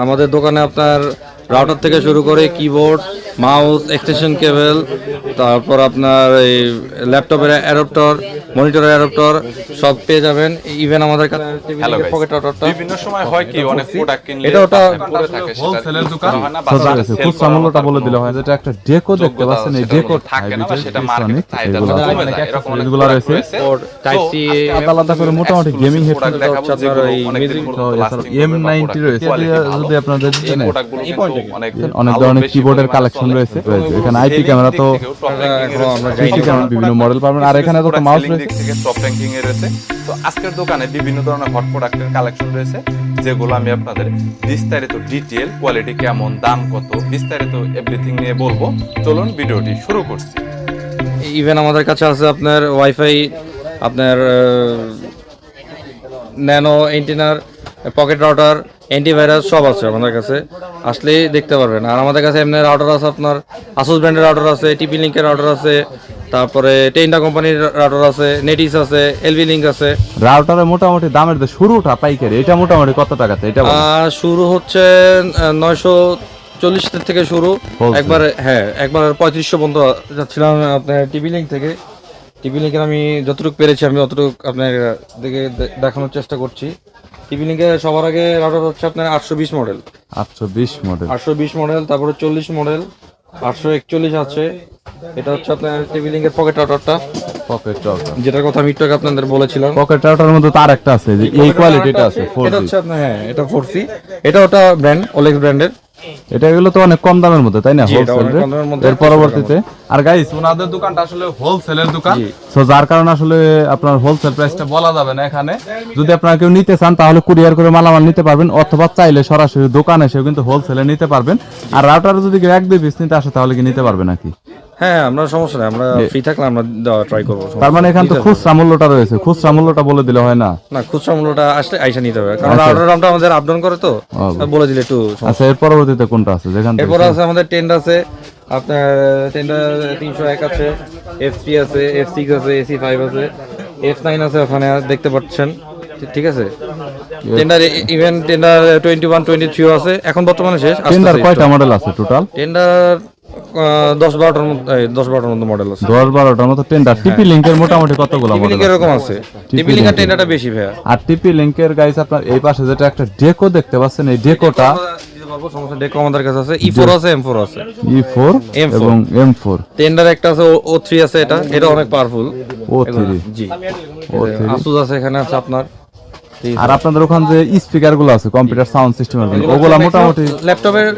আমাদের দোকানে আপনার রাউটার থেকে শুরু করে কিবোর্ড মাউস এক্সটেনশন কেবল তারপর আপনার এই ল্যাপটপের অ্যাডাপ্টর মনিটরের অ্যাডাপ্টর সব পেয়ে যাবেন। ইভেন আমাদের কাছে পকেট রাউটারটা বিভিন্ন সময় হয় কি অনেক প্রোডাক্ট কিনলে এটা ওটা পড়ে থাকে সেটা হোলসেলের দোকান? সোজা গেছে sell খুচরা করার মূল্যটা মতো বলে দিলে হয় যেটা একটা ডেকো দেখতে পাচ্ছেন এই ডেকো থাকে না সেটা মার্কেট চাহিদা এগুলো কমে অনেক যায়, এরকম অনেক রয়েছে। ওর Type আলাদা আলাদা করে মোটামুটি গেমিং হেডফোন আপনার এই music এম নাইনটি রয়েছে যদি আপনাদের অনেক ধরনের কিবোর্ডের কালেকশন রয়েছে। এখানে আইপি ক্যামেরা তো বিভিন্ন মডেল পাবেন। আর এখানে তো মাউস রয়েছে। টপ র্যাঙ্কিং এ রয়েছে। তো আজকের দোকানে বিভিন্ন ধরনের হট প্রোডাক্টের কালেকশন রয়েছে যেগুলো আমি আপনাদের বিস্তারিত ডিটেল কোয়ালিটি কেমন দাম কত বিস্তারিত এভরিথিং নিয়ে বলব। চলুন ভিডিওটি শুরু করছি। ইভেন আমাদের কাছে আছে আপনার ওয়াইফাই আপনার ন্যানো এন্টিনার পকেট রাউটার অ্যান্টিভাইরাস সব আছে আমাদের কাছে। আসলেই দেখতে পারবেন। আর আমাদের কাছে এমনি রাউটার আছে আপনার আসুস ব্র্যান্ডের রাউটার আছে টিপি লিঙ্কের রাউটার আছে তারপরে টেন্ডা কোম্পানির রাউটার আছে নেটিস আছে এলভি লিঙ্ক আছে। রাউটারের মোটামুটি দামের যে শুরুটা পাইকারি এটা মোটামুটি কত টাকাতে? এটা শুরু হচ্ছে নয়শো চল্লিশ থেকে শুরু। একবার হ্যাঁ একবার পঁয়ত্রিশশো পর্যন্ত যাচ্ছিলাম আপনার টিভি লিঙ্ক থেকে। টিভি লিঙ্কের আমি যতটুকু পেরেছি আমি অতটুকু আপনার দিকে দেখানোর চেষ্টা করছি। টিভি লিঙ্কে সবার আগে রাউটার হচ্ছে আপনার আটশো বিশ মডেল। আটশো বিশ মডেল। আটশো বিশ মডেল তারপরে চল্লিশ মডেল আটশো একচল্লিশ আছে। এটা হচ্ছে আপনার টিভি লিঙ্কের পকেট রাউটারটা। Pocket router. যেটার কথা আমি একটু আগে আপনাদের বলেছিলাম। পকেট রাউটারের মধ্যে তার একটা আছে যে এই কোয়ালিটিটা আছে এটা হচ্ছে আপনার হ্যাঁ এটা ফোর সি এটা ওটা ব্র্যান্ড ওলেক্স ব্র্যান্ডের এটা এগুলো তো অনেক কম দামের মধ্যে তাই না? হোলসেল এর পরবর্তীতে আর গাইস ওনাদের দোকানটা আসলে হোলসেলের দোকান। সো যার কারণে আসলে আপনার হোলসেল প্রাইসটা বলা যাবে না এখানে। যদি আপনারা কেউ নিতে চান তাহলে কুরিয়ার করে মালামাল নিতে পারবেন অথবা চাইলে সরাসরি দোকানে এসেও কিন্তু হোলসেলে নিতে পারবেন। আর রাউটার যদি এক দুই পিস নিতে আসে তাহলে কি নিতে পারবে নাকি? হ্যাঁ আমরা সমস্যা নেই আমরা ফ্রি থাকলে আমরা দেওয়া ট্রাই করব তার মানে। এখানে তো খুচরা মূল্যটা রয়েছে খুচরা মূল্যটা বলে দিলে হয় না? না খুচরা মূল্যটা আসলে আইসা নিতে হবে কারণ আচ্ছা। অর্ডার দামটা আমাদের আপ ডাউন করে তো বলে দিলে একটু আচ্ছা এর পরবর্তীতে কোনটা আছে? যেখান থেকে এরপর আছে আমাদের টেন্ড আছে আপনার টেন্ডার তিনশো এক আছে এফ থ্রি আছে এফ সিক্স আছে এসি ফাইভ আছে এফ নাইন আছে ওখানে দেখতে পাচ্ছেন ঠিক- ঠিক আছে? Tender even tender twenty one twenty থ্রিও আছে এখন বর্তমানে শেষ টেন্ডার কয়টা মডেল আছে টোটাল টেন্ডার দশ বারোটার মধ্যে দশ বারোটার মধ্যে মডেল আছে। দশ বারোটার মতো টেন্ডার টিপি লিঙ্কের মোটামুটি কতগুলো মডেল এরকম আছে। টিপি লিঙ্কের টেন্ডারটা বেশি ভাইয়া। আর টিপি লিঙ্কের গাইস আপনার এই পাশে যেটা একটা ডেকো দেখতে পাচ্ছেন এই ডেকোটা। ডেকো আমাদের কাছে আছে। ই ফোর আছে এম ফোর আছে। ই ফোর M4 এবং এম ফোর টেন্ডার একটা আছে ও থ্রি আছে এটা। এটা অনেক পাওয়ারফুল ও থ্রি জি। ও থ্রি আসুস আছে এখানে আছে আপনার। আর আপনাদের ওখানে যে স্পিকারগুলো আছে কম্পিউটার সাউন্ড সিস্টেমের জন্য ওগুলা মোটামুটি ল্যাপটপের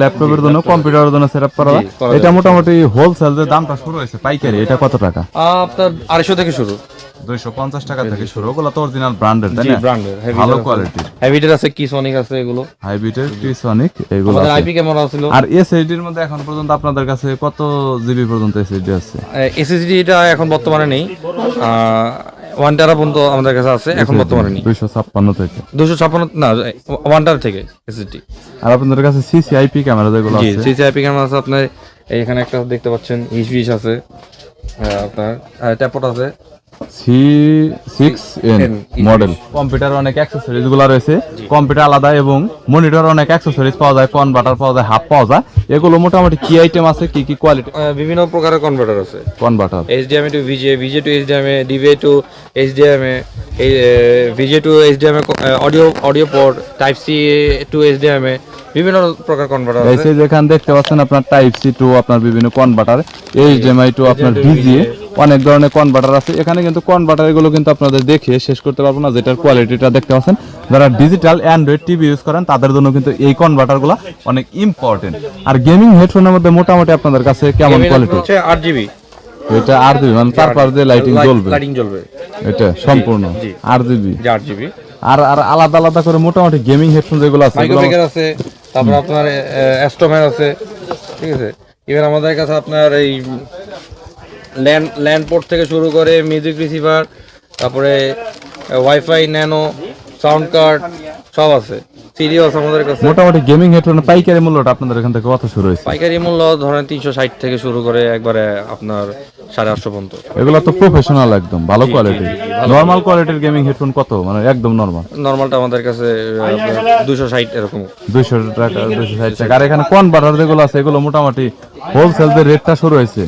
ল্যাপটপের জন্য কম্পিউটারের জন্য সেটআপ করা করা এটা মোটামুটি হোলসেল যে দামটা শুরু হয়েছে পাইকারি এটা কত টাকা? আপনার আড়াইশো থেকে শুরু। দুইশো পঞ্চাশ টাকা থেকে শুরু। ওগুলো তো অরিজিনাল ব্র্যান্ডের তাই না? ব্র্যান্ডের ভালো কোয়ালিটির আছে কি সনিক আছে এগুলো। হাইব্রিডের টিসনিক এগুলো আমাদের আছে। আইপি ক্যামেরা ছিল। আর এসএসডির মধ্যে এখন পর্যন্ত আপনাদের কাছে কত জিবি পর্যন্ত এসএসডি আছে? এসএসডিটা এখন বর্তমানে নেই। ওয়ান টারা পর্যন্ত আমাদের কাছে আছে এখন বর্তমানে নেই। দুইশো ছাপ্পান্ন থেকে। দুশো ছাপ্পান্ন না ওয়ান টার থেকে এসএসডি আর আপনাদের কাছে সিসিআইপি ক্যামেরা যেগুলো আছে? সিসিআইপি ক্যামেরা আছে আপনার এখানে একটা দেখতে পাচ্ছেন হিস বিশ আছে আপনার ট্যাপট আছে। C six N model computer অনেক অ্যাক্সেসরিজগুলো রয়েছে। কম্পিউটার আলাদা এবং মনিটর অনেক অ্যাক্সেসরিজ পাওয়া যায় কনভার্টার পাওয়া যায় হাফ পাওয়া যায়। এগুলো মোটামুটি কি আইটেম আছে কি কি কোয়ালিটি বিভিন্ন প্রকারের কনভার্টার আছে। Converter HDMI to VGA VGA to HDMI DVI to HDMI VGA to HDMI audio audio port type C to HDMI বিভিন্ন প্রকার কনভার্টার এই আছে। যে যেখানে দেখতে পাচ্ছেন আপনার টাইপ সি টু আপনার বিভিন্ন কনভার্টার এইচডিএমআই টু আপনার ডিজিএ অনেক ধরনের কনভার্টার আছে। এখানে কিন্তু কনভার্টার এগুলো কিন্তু আপনাদের দেখিয়ে শেষ করতে পারব না যেটার কোয়ালিটিটা দেখতে পাচ্ছেন। যারা ডিজিটাল অ্যান্ড্রয়েড টিভি ইউজ করেন তাদের জন্য কিন্তু এই কনভার্টারগুলো অনেক ইম্পর্টেন্ট আর গেমিং হেডফোনের মধ্যে মোটামুটি আপনাদের কাছে কেমন কোয়ালিটি হচ্ছে আট জিবি এটা আর জিবি মানে চারপাশ দিয়ে লাইটিং জ্বলবে। লাইটিং জ্বলবে। এটা সম্পূর্ণ আর জিবি আট জিবি আর আর আলাদা আলাদা করে মোটামুটি গেমিং হেডফোন যেগুলো আছে এগুলো মাইক্রোফিকার আছে তারপর আপনার অ্যাস্ট্রোম্যান আছে ঠিক আছে? এবার আমাদের কাছে আপনার এই ল্যান্ড ল্যান্ড পোর্ট থেকে শুরু করে মিউজিক রিসিভার তারপরে ওয়াইফাই ন্যানো সাউন্ড কার্ড সব আছে। সিডিও আমাদের কাছে। মোটামুটি গেমিং হেডফোনের পাইকারি মূল্যটা আপনাদের এখান থেকে কত শুরু হয়েছে? পাইকারি মূল্য ধরেন তিনশো ষাট থেকে শুরু করে একবারে আপনার সাড়ে আটশো পর্যন্ত। এগুলো তো প্রফেশনাল একদম ভালো কোয়ালিটি নর্মাল কোয়ালিটির গেমিং হেডফোন কত? মানে একদম নর্মাল নর্মালটা আমাদের কাছে দুশো ষাট এরকম। দুইশো টাকা দুইশো ষাট টাকা। আর এখানে কোন বাটার যেগুলো আছে এগুলো মোটামুটি হোলসেল যে রেটটা শুরু হয়েছে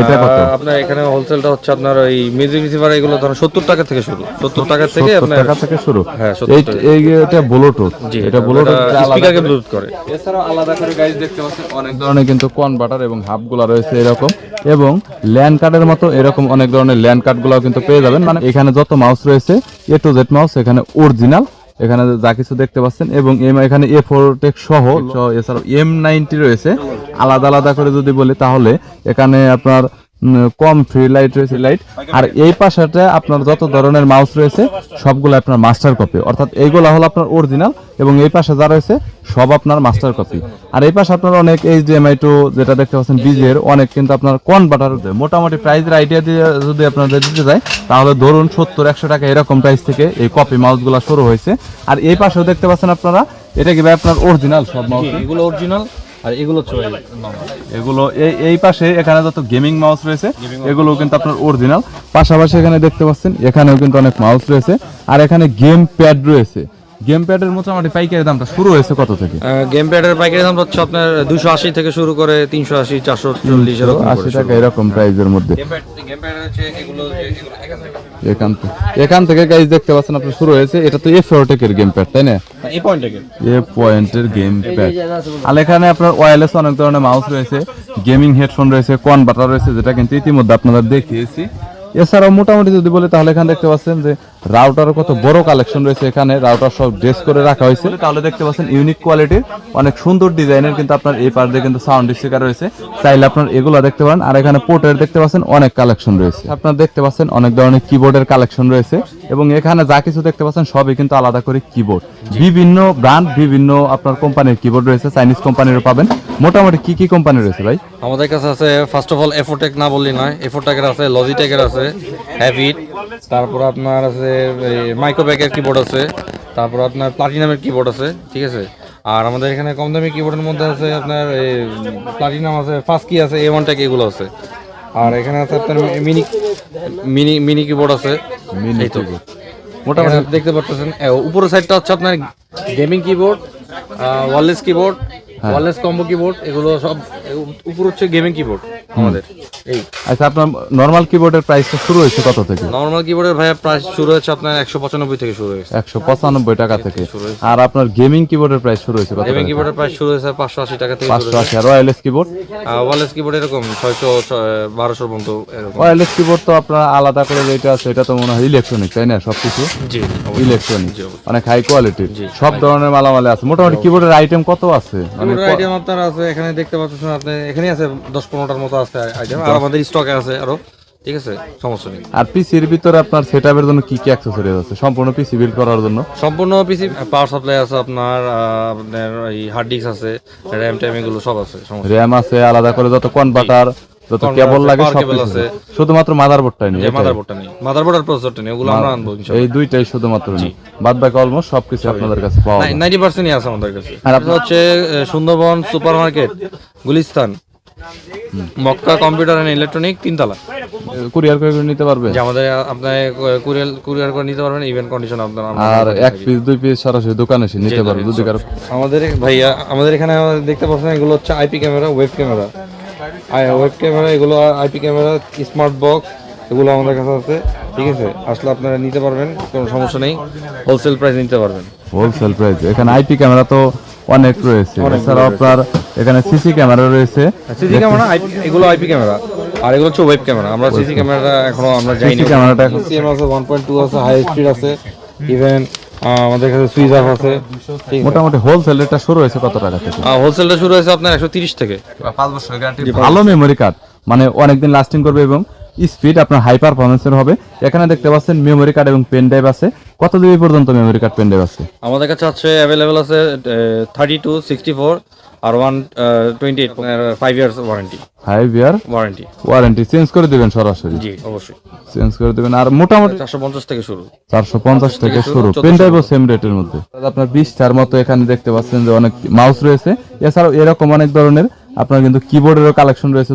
এটা কত? আপনার এখানে হোলসেলটা হচ্ছে আপনার ওই মিউজিক রিসিভার এগুলো ধরেন সত্তর টাকা থেকে শুরু। সত্তর টাকা থেকে 70 আপনার টাকা থেকে শুরু। হ্যাঁ, 70 এই এটা ব্লুটুথ এটা ব্লুটুথ স্পিকারকে ব্লুটুথ করে এছাড়াও আলাদা করে গাইজ দেখতে পাচ্ছেন অনেক ধরনের কিন্তু কনভার্টার এবং হাবগুলা রয়েছে এরকম। এবং ল্যান্ড কার্ডের মতো এরকম অনেক ধরনের ল্যান্ড কার্ড গুলাও কিন্তু পেয়ে যাবেন। মানে এখানে যত মাউস রয়েছে এ টু জেড মাউস এখানে অরিজিনাল এখানে যা কিছু দেখতে পাচ্ছেন এবং এম এখানে এ ফোর টেক সহ এছাড়াও এম নাইনটি রয়েছে। আলাদা আলাদা করে যদি বলি তাহলে এখানে আপনার কম ফ্রি লাইট রয়েছে লাইট আর এই পাশাটা আপনার যত ধরনের মাউস রয়েছে সবগুলো আপনার মাস্টার কপি অর্থাৎ এইগুলো হলো আপনার অরিজিনাল এবং এই পাশে যা রয়েছে সব আপনার মাস্টার কপি আর এই পাশে আপনার অনেক এইচডিএমআই টু যেটা দেখতে পাচ্ছেন বিজের অনেক কিন্তু আপনার কনভার্টার মোটামুটি প্রাইসের আইডিয়া দিয়ে যদি আপনাদের দিতে যায় তাহলে ধরুন সত্তর একশো টাকা এরকম প্রাইস থেকে এই কপি মাউসগুলো শুরু হয়েছে। আর এই পাশেও দেখতে পাচ্ছেন আপনারা এটা কি ভাই আপনার অরিজিনাল সব মাউস এগুলো অরিজিনাল আর এগুলো। এগুলো এই এই পাশে এখানে যত গেমিং মাউস রয়েছে এগুলো কিন্তু আপনার অরিজিনাল পাশাপাশি এখানে দেখতে পাচ্ছেন এখানেও কিন্তু অনেক মাউস রয়েছে। আর এখানে গেম প্যাড রয়েছে। গেম প্যাডের মোটামুটি পাইকারি দামটা শুরু হয়েছে কত থেকে? গেম প্যাডের পাইকারি দাম হচ্ছে আপনার দুশো আশি থেকে শুরু করে তিনশো আশি চারশো চল্লিশ আশি টাকা এরকম প্রাইসের মধ্যে। গেম প্যাড গেম প্যাড হচ্ছে এগুলো এখান থেকে এখান থেকে গাইজ দেখতে পাচ্ছেন আপনি শুরু হয়েছে। এটা তো এফ টেকের গেম প্যাড তাই না? এই পয়েন্ট থেকে এ পয়েন্টের গেম প্যাড আর এখানে আপনার ওয়্যারলেস অনেক ধরনের মাউস রয়েছে গেমিং হেডফোন রয়েছে কনভার্টার রয়েছে যেটা কিন্তু ইতিমধ্যে আপনাদের দেখিয়েছি। এছাড়াও মোটামুটি যদি বলে তাহলে এখানে দেখতে পাচ্ছেন যে রাউটারও কত বড় কালেকশন রয়েছে এখানে রাউটার সব ড্রেস করে রাখা হয়েছে। তাহলে দেখতে পাচ্ছেন ইউনিক কোয়ালিটির অনেক সুন্দর ডিজাইনের কিন্তু আপনার এই পার দিয়ে কিন্তু সাউন্ড স্পিকার রয়েছে। চাইলে আপনার এগুলো দেখতে পারেন আর এখানে পোর্টের দেখতে পাচ্ছেন অনেক কালেকশন রয়েছে। আপনার দেখতে পাচ্ছেন অনেক ধরনের কিবোর্ডের কালেকশন রয়েছে এবং এখানে যা কিছু দেখতে পাচ্ছেন সবই কিন্তু আলাদা করে কিবোর্ড বিভিন্ন ব্র্যান্ড বিভিন্ন আপনার কোম্পানির কিবোর্ড রয়েছে চাইনিজ কোম্পানিরও পাবেন। মোটামুটি কি কি কোম্পানি রয়েছে ভাই? আমাদের কাছে আছে ফার্স্ট অফ অল এফোটেক না বললি নয় এফোটেকের আছে লজিটেকের আছে হ্যাভিট তারপর আপনার আছে মাইক্রোব্যাকের কিবোর্ড আছে তারপর আপনার প্লাটিনামের কিবোর্ড আছে ঠিক আছে? আর আমাদের এখানে কম দামি কিবোর্ডের মধ্যে আছে আপনার প্লাটিনাম আছে ফার্স্ট কি আছে এ ওয়ান টেক এগুলো আছে। আর এখানে আছে আপনার মিনি মিনি মিনি কিবোর্ড আছে। এই তো। মোটামুটি দেখতে পাচ্ছেন এ, উপরের সাইডটা হচ্ছে আপনার gaming keyboard wireless keyboard wireless combo keyboard এগুলো সব উপর হচ্ছে গেমিং কিবোর্ড আমাদের এই। আচ্ছা আপনার নর্মাল কিবোর্ডের প্রাইসটা শুরু হয়েছে কত থেকে? নর্মাল কিবোর্ডের ভাইয়া প্রাইস শুরু হচ্ছে আপনার একশো পঁচানব্বই থেকে শুরু হয়েছে। একশো পঁচানব্বই টাকা থেকে। আর আপনার গেমিং কিবোর্ডের প্রাইস শুরু হয়েছে কত গেমিং কিবোর্ডের প্রাইস শুরু হয়েছে পাঁচশো আশি টাকা থেকে পাঁচশো আশি। আর ওয়ারলেস কিবোর্ড ওয়ারলেস কিবোর্ড এরকম ছয়শো বারোশো পর্যন্ত এরকম। কিবোর্ড তো আপনার আলাদা করে যেটা আছে এটা তো মনে হয় ইলেকট্রনিক তাই না? সবকিছু? জি ইলেকট্রনিক অনেক হাই কোয়ালিটির সব ধরনের মালামালে আছে। মোটামুটি কিবোর্ডের আইটেম কত আছে? আইটেম আপনার আছে এখানে দেখতে পাচ্ছেন আপনি এখানে আছে দশ পনেরোটার মতো আছে আইটেম আর আমাদের স্টকে আছে আরও ঠিক আছে? সমস্যা নেই। আর পিসির ভিতরে আপনার সেটআপের জন্য কি কি অ্যাক্সেসরিজ আছে? সম্পূর্ণ পিসি বিল্ড করার জন্য? সম্পূর্ণ পিসি পাওয়ার সাপ্লাই আছে আপনার আপনার এই হার্ড ডিস্ক আছে র্যাম ট্যাম এগুলো সব আছে সমস্যা র্যাম আছে আলাদা করে যত কনভার্টার যত কেবল লাগে সব আছে। শুধুমাত্র মাদারবোর্ডটাই নেই মাদারবোর্ডটা নেই। মাদারবোর্ড আর প্রসেসরটা নেই ওগুলো আমরা আনব এই দুইটাই শুধুমাত্র নেই। বাদ অলমোস্ট সবকিছু আপনাদের কাছে পাওয়া যায়। নাইনটি পার্সেন্টই আছে আমাদের কাছে। আর আর হচ্ছে Sundarban super market Gulistan Mecca computer and electronic তিনতলা। কুরিয়ার করে নিতে পারবে? আমাদের আহ, আপনার কুরিয়ার কুরিয়ার করে নিতে পারবেন ইভেন্ট কন্ডিশন আপনার আর এক পিস দুই পিস সরাসরি দোকানে এসে নিতে পারবে যদি আমাদের ভাইয়া আমাদের এখানে দেখতে পাচ্ছেন এগুলো হচ্ছে IP camera web camera web camera এগুলো আইপি ক্যামেরা স্মার্ট বক্স এগুলো আমাদের কাছে আছে ঠিক আছে? আসলে আপনারা নিতে পারবেন কোনো সমস্যা নেই। হোলসেল প্রাইস নিতে পারবেন। হোলসেল প্রাইস এখানে আইপি ক্যামেরা তো অনেক রয়েছে। এছাড়াও আপনার এখানে সিসি ক্যামেরা রয়েছে। সিসি ক্যামেরা এগুলো আইপি ক্যামেরা আর এগুলো হচ্ছে ওয়েব ক্যামেরা আমরা সিসি ক্যামেরাটা এখনও আমরা যাইনি। সিসি ক্যামেরাটা এখন সিএম আছে ওয়ান পয়েন্ট টু আছে হাই স্পিড আছে। ইভেন আমাদের কাছে সুইচ অফ আছে। মোটামুটি হোলসেল রেটটা শুরু হয়েছে কত টাকা থেকে? হোলসেলটা শুরু হয়েছে আপনার একশো তিরিশ থেকে। পাঁচ বছর গ্যারান্টি ভালো মেমোরি কার্ড মানে অনেকদিন লাস্টিং করবে এবং স্পিড আপনার হাই পারফরমেন্সের হবে। এখানে দেখতে পাচ্ছেন মেমোরি কার্ড এবং পেন ড্রাইভ আছে। কত জিবি পর্যন্ত মেমোরি কার্ড পেন ড্রাইভ আছে? আমাদের কাছে আছে অ্যাভেলেবেল আছে থার্টি টু সিক্সটি ফোর আর one twenty eight five years warranty five year warranty warranty change করে দিবেন সরাসরি। জি অবশ্যই। চেঞ্জ করে দিবেন। আর মোটামুটি চারশো পঞ্চাশ থেকে শুরু। চারশো পঞ্চাশ থেকে শুরু, শুরু। 1400 পেন টাইপও সেম রেটের মধ্যে। আপনার বিশটার মতো এখানে দেখতে পাচ্ছেন যে অনেক মাউস রয়েছে। এছাড়াও এরকম অনেক ধরনের আপনার কিন্তু কিবোর্ডেরও কালেকশন রয়েছে।